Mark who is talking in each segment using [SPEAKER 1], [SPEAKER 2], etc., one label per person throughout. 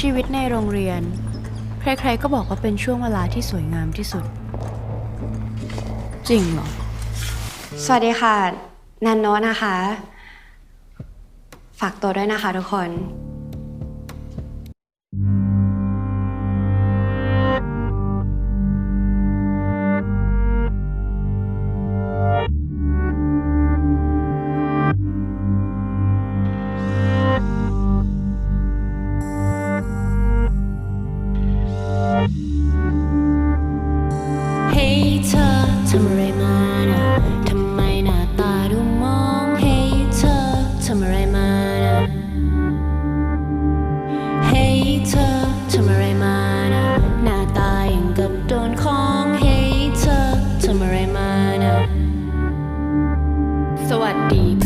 [SPEAKER 1] ชีวิตในโรงเรียน ใครๆก็บอกว่าเป็นช่วงเวลาที่สวยงามที่สุด จริงเหรอ
[SPEAKER 2] สวัสดีค่ะ นันโนนะคะ ฝากตัวด้วยนะคะทุกคน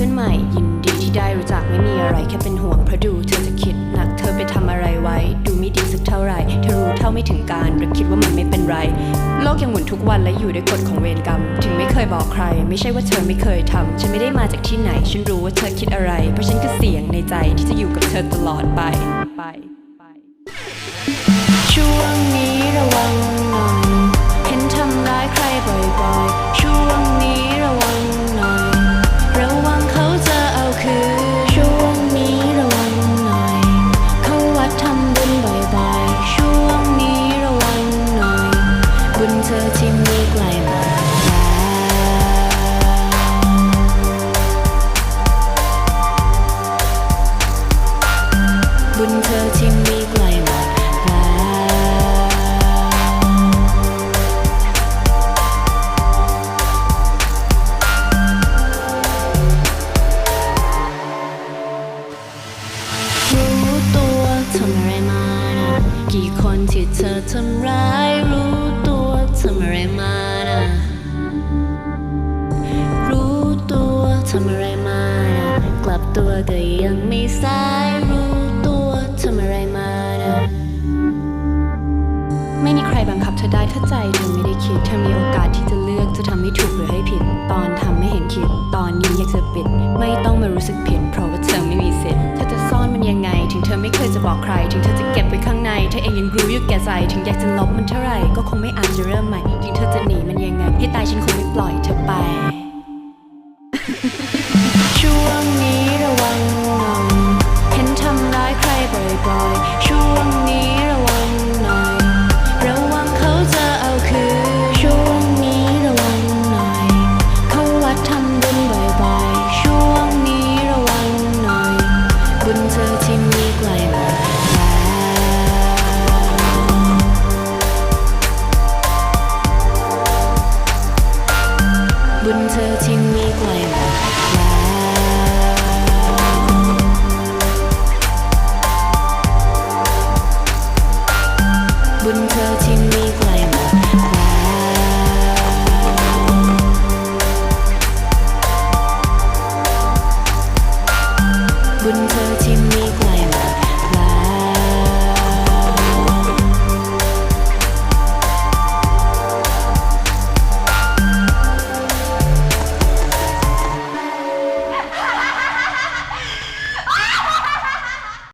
[SPEAKER 1] พื่อนใหม่ ยินดีที่ได้รู้จักไม่มีอะไรแค่เป็นห่วงเพราะดูเธอจะคิดหนักเธอไปทำอะไรไว้ ดูไม่ดีสักเท่าไหร่เธอรู้เท่าไม่ถึงการหรือคิดว่ามันไม่เป็นไร โลกยังหมุนทุกวันและอยู่ด้วยกฎของเวรกรรม ถึงไม่เคยบอกใคร ไม่ใช่ว่าเธอไม่เคยทำฉันไม่ได้มาจากที่ไหน ฉันรู้ว่าเธอคิดอะไร เพราะฉันคือเสียงในใจที่จะอยู่กับเธอตลอดไปไปไปช่วง ที่เธอทำร้ายรู้ตัวทำอะไรมานะรู้ตัวทำอะไรมานะกลับตัวก็ยังไม่สายรู้ตัวทำอะไรมานะไม่มีใครบังคับเธอได้ถ้าใจเธอไม่ได้คิดเธอมีโอกาสที่จะเลือกจะทำให้ถูกหรือให้ผิด ตอนทำไม่เห็นคิด ตอนนี้อยากจะปิด ไม่ต้องมารู้สึกผิด เพราะว่าเธอไม่มีสิทธิ์เธอจะซ่อนมันยังไง ถึงเธอไม่เคยจะบอกใคร ถึงเธอจะเก็บไว้ข้าง เธอเองยังรู้อยู่แก่ใจ ถึงอยากจะลบมันเท่าไหร่ ก็คงไม่อาจจะเริ่มใหม่ถึงเธอจะหนีมันยังไงให้ตายฉันคงไม่ปล่อยเธอไป เธอที่มีไกลเธมีไกลมาบุญเธอ